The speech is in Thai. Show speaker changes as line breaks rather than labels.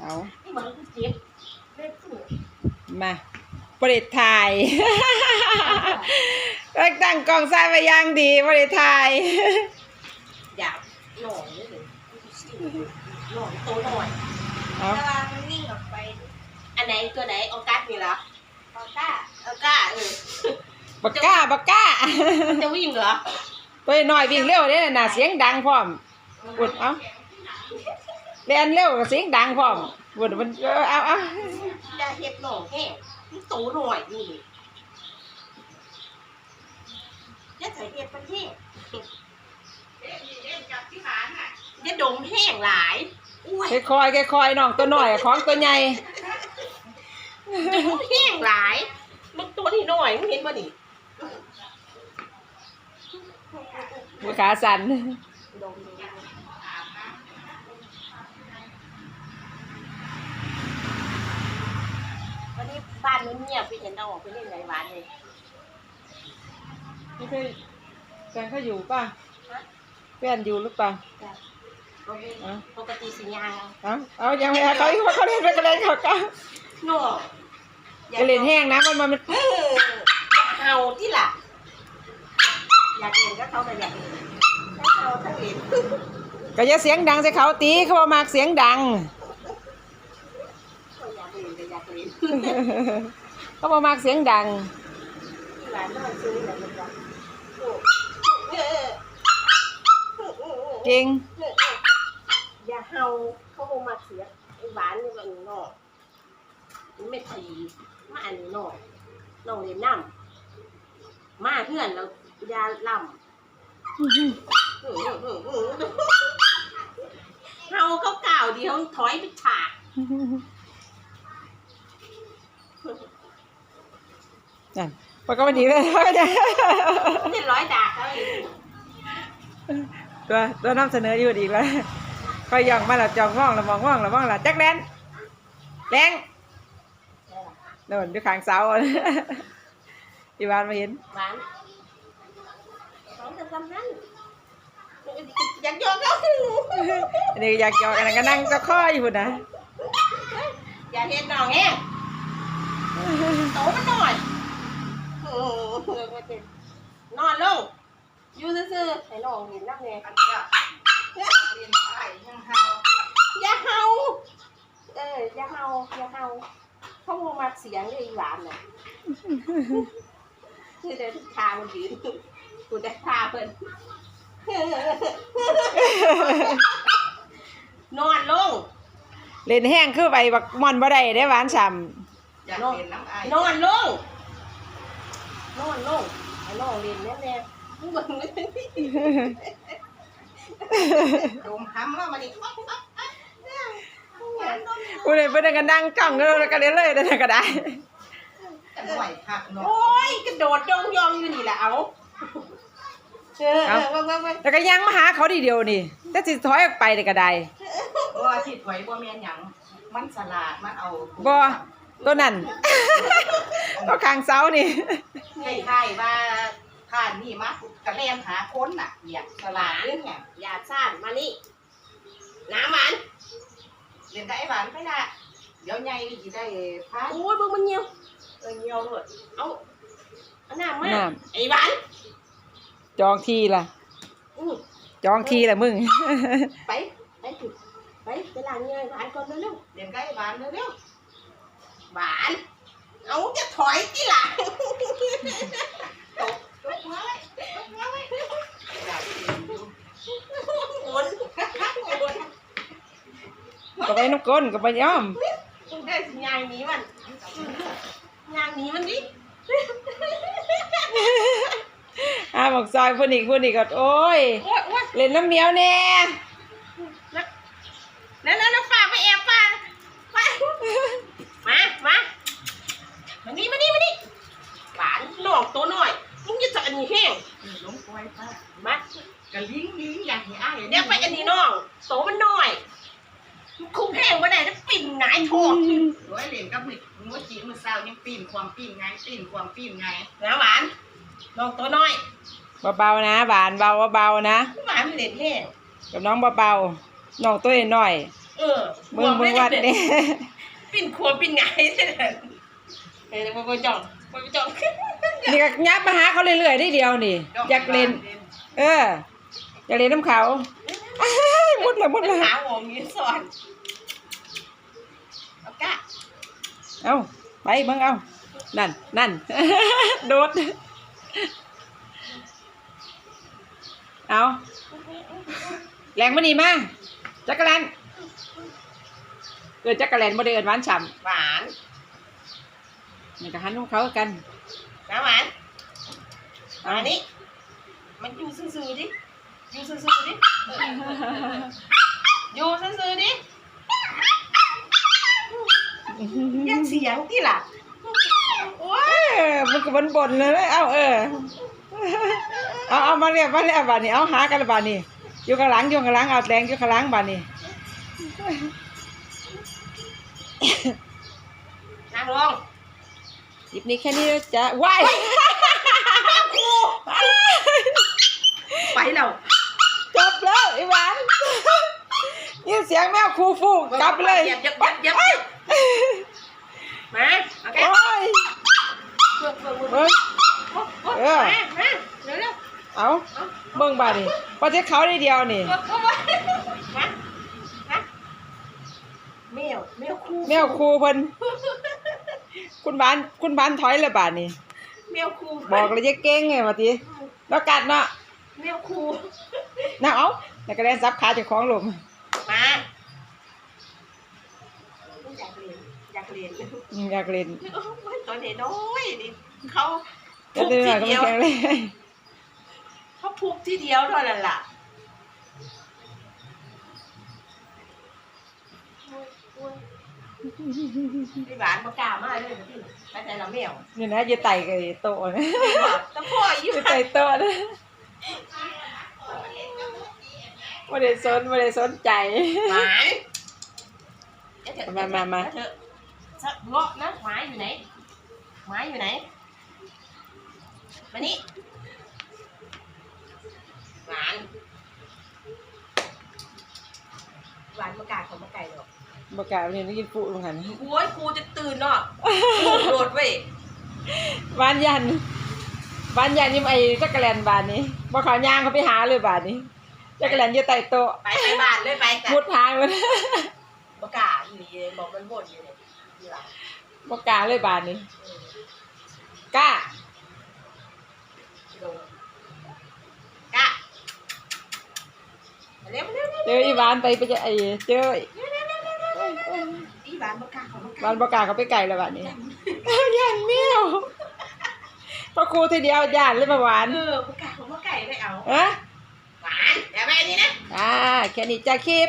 เอา
นี่มันคือเจ็บเล็บสุด
มาบริถ่ายก็ตั้งกล้องซ้ายไว้อยางดีบริถ่าย
อยากหน่อยนี่เลยหน่อยโตหน่อย
เอา
แต่ว่ามันวิ่งออกไป อันไหนตัวไหนออกัสนี่เหรอออก้าออก้าเออ
บักก้าบักก้า
มันจะวิ่งเหรอ
ตัวน้อยวิ่งเร็วเด้น่ะเสียงดังพร้อมบุดเอา เรียนเร็วก็เสียงดังพร้อมบุดมันเออเอาเอา
จะเห็ดหน่อยแห้งมันโตหน่อยนี่จะใส่เห็ดมันแห้งจะดมแห้งหลายอุ้ย
ค่อยๆค่อยๆน้องตัวน้อยของตัวใหญ่
ดมแห้งหลาย มันตัวนี่หน่อยมึงเห็นป่ะนี่
มือขาสั่น
ดมดมวันนี้บ้านมัน เงียบพี่เห็นเอาออกไปเล่นไรหวานเลย
ไม่เคยแฟนเขาอยู่ป่ะแฟนอยู่หรือเปล่า
ปกติสิยาง
เอาเอายังไม่เอาเขาอีกว่าเขาเล่นไปกันเลยเขาก็
โน่
จะเล่นแห้งนะมันมันมัน
เอออย่าเห่าที่ล่ะอยากเล่นก็เขาแต่อยากเล่นถ้าเขาถ้าเล่น
ก็อย่าเสียงดังใส่เขาตีเขาบอกมากเสียงดัง
ก็อยากเล่นก็อยากเล่น
เขาบอกมากเสียงดัง
ที่ร้านนอนซื้ออะไรมันจะโอ้เออ
เก่ง
อย่าเห่าเขาคงมาเสียไอ้หวานนี่มันนอกมันไม่ทีมาอันนี้นอกน้องเรียนน้ำมาเพื่อนเรายาล่ำเฮาเขากล่าวดียวถอยไปฉาก
นั่นพอก็มาดีเลย
เรียบร้อยด่าเขาอีก
ตัวตัวนำเสนออยู่อีกแล้วก็ย่องมาแล้วจองว่องแล้วมองว่องแล้วมองแล้วจักแลนแรงโน่นอยู่ข้างเสาที่บ้านมาเห็น
หวานสองจะทำนั้นอยากโยนเขา
อันนี้อยากหยอกอันนั้นก็นั่งตะข้ออยู่พุ่นนะ
อย่าเห็นน้องแง่ อ้โหนอนลงอยู่ซื่อๆให้น้องเห็นนักแน่อย่าเฮาเอออย่าเฮาอย่าเฮาเขาโมมาเสียงเลยอีหวานน่ะคือเดินทางมันยืนกูได้พาเพิ่นนอนลง
เล่นแห้งคือไปบักมอนบ่ได้ได้หวานฉ่
อยากเห็นน้ำอาย
นอนลง งไอ้น้องเรียนแน่แน่ๆมึงเบิ่งไม่ได้
ดมห้ำแล้วมาดิำ
ผู้ใดเพิ่นก็นั่งจ้องกันแล้วก็เล่นเลยนั่นก็ได้
แต่หน่อยคักเนาะ
โอ้ยกระโดดยองยองอยู่นี่แหละเอาเออเออว่าว่าว่า
แล้วก็ยังมาหาเขาทีเดียวนี่แต่สิถอยออกไปนี่ก็ได้
เพราะว่าที่ถอยบ่แม่นหยังมันสลาดมันเอา
บ่ตัวนั้นตัวข้างเสานี่
ให้ทายว่า ผ่านนี่มากระแลมหาคนน่ะเหยียบสลาดเรื่องเนี่ย
อย่าซ่านมานี่น้ำหวาน
เรียนกับไอ้หวานไปละเดี๋ยวใหญ่สิได้พา
โอ้ยมึงมันเหี่ยวเออเหี่ยวเลยเอาเอาน้ำมา
น้
ไอ้หวานำ
จองทีล่ะ
อือ
จองทีล่ะมึง
ไปไปถึงไปไปล้างเงยหวานก่อนเร็ว
เรียนกับไอ้หวานเร็ว
ๆหวานเอาจะถอยที่หลัง
ๆตกตกมาไว้ตกมาไว้อยากเห็นอยู่
หมุนหมุน
ก็ไปน้ำก้นก็ไปย่อม
มึงได้สิยางหนี้มันยางหนี้มันดิ
อ่าบอกซอยพุ่นอีกพุ่นอีกก็โอ้ย
โอ้ยโอ้ย
เล่นน้ำเหนียวแน่
แล้วแล้วแล้วฝากไปแอบฟังไปมามามานี่มานี่มานี่หวานหนอกตัวหน่อยมึงจะจับอันนี้แห้ง
นี่ล้มปล่อยป้า
มา
กะลิงลิงอยากเห็นอ้าย
เดี๋ยวไปอันนี้น้องโตมันหน่อย คุ้มแห้งมาไหนจะปิ่นหงายท้อง
โอ้ยเรียนกับมึกมือจีมือเศร้ายังปีนความปีนไงปีนความปีนไง
นะหวานน้องตัวน้อย
เบาๆนะบานเบาเบาๆนะ
หวานมันเด็ดแห้ง
กับน้องเบาๆน้องตัวน้อย
หเออ
มึงมึงวัดเนี่ย
ปิ่นขวบปิ่นไงเด้อเออบ่บ่จ่องบ่บ่จ่อง
นี่ก็ยับมาหาเขาเรื่อยๆได้เดียวนี่ อยากเล่น เอออยากเล่นน้ำเขา อ้ายมุดเลยมุดเลย
หาหงยืนสอนเอากะ
เอาไปเบิ่งเอานั่นนั่นโดดเอาแรงมานี่มาจักรแลนเกิดจักรแลนบ่ได้เอิ้นหวานฉ่
หวานำ
นี่ก็หันของเขากัน
น้ำหวานอันนี้มันอยู่ซื่อๆดิอ ยู่ซื่อๆดิอยู่ซื่อๆดิยังเสียงที่ล่ะโอ้
เอยอมันก็บนบนๆเลยเอาเออเอาเอามาเรียบมาเรียบบาดนี้เอาหากันละบาดนี้อยู่ข้างหลังอยู่ข้างหลังเอาแรงอยู่ข้างหลังบาดนี้
นั่งลง
หยิบนี้แค่นี้แล้วจ้ะว้าย
ไปแล้ว
จบแล้วไอ้หวานนี่ เสียงแมวคูฟูกลับเลย
เหยียบเหยียบเหยียบเหยียบเหยียบมาโอเค
โอ้ย
เพื่อเพื่อเพื่อ
เบิ่ง
เออมามาเร็วเร็ว
เอาเบิ่งบาดนี้ประเทศเขาได้เดียวนี่
เพื่อเพื่อมามามาแมวแมวคู่
แมวคูเพิ่นคุณบ้านคุณบ้านถอยเลยบาดนี้
แมวคู่
บอกเลยจะเก่งไงมาทีแล้วกัดเนาะ
แมวคู่
น่าเอาแล้วก็ได้ซับขาเจากของลม
มาอยากเรียนอยากเรียน
อืมอยากเล่น
โอ้ยตัวเด็กน้อยนี่เขา
จะ
พุก
เดินห
ที
น่อยก็ไม่
เดียว
แข็งเลย
เขาพุกทีเดียวเท่านั้นล่ะพี่หวานมากล้ามากเลยนะพี่ไปแต่ละแมว
นี่นะจะไต่กับไอ้โตะนะ
แต่พ่ออยู่
จะไต่โตะนะ ไม่ได้สนไม่ได้สนใจ
หมายเดี๋ยวเถอะ
มามามา
เดี๋ยวเถอะสักเงาะนะหมายอยู่ไหน หมายอยู่ไหน มานี่หวาน หวานมากาของมะไก่หรอก
บกล้าเรียนได้กินปุลงหัน
โอ้ยครูจะตื่นเนาะครูโดดเว้ย
บ้านยันบ้านยันนี่ไอ้จักรแลนบานนี้บ่เขาย่างเขาไปหาเลยบานนี้ จักรแลนอยู่ใต้โต๊ะ
ไปไปบ้านเลยไปกัน
มุดทางเลย
มากาอยู่นี่เลยบอกมันบ่นอยู่เนี่ยนี่ล่ะ
บ่กล้าเลยบานนี้กล้า
ลงกะมาเร็วมาเร็ว
เจออีหวานไปไปเจอไอ้เจอ
อีหวานมากาของมะไก่
บ้านบ่กล้าเขาไปไกลแล้วบานนี้ ย่านแมวพระครูทีเดียวย่านเลยมาหวาน
เออมากาของมะไก่ไม่เอา
เอะ
หวานอย่าไปนี่นะ
อ่าแค่นี้จะคลิป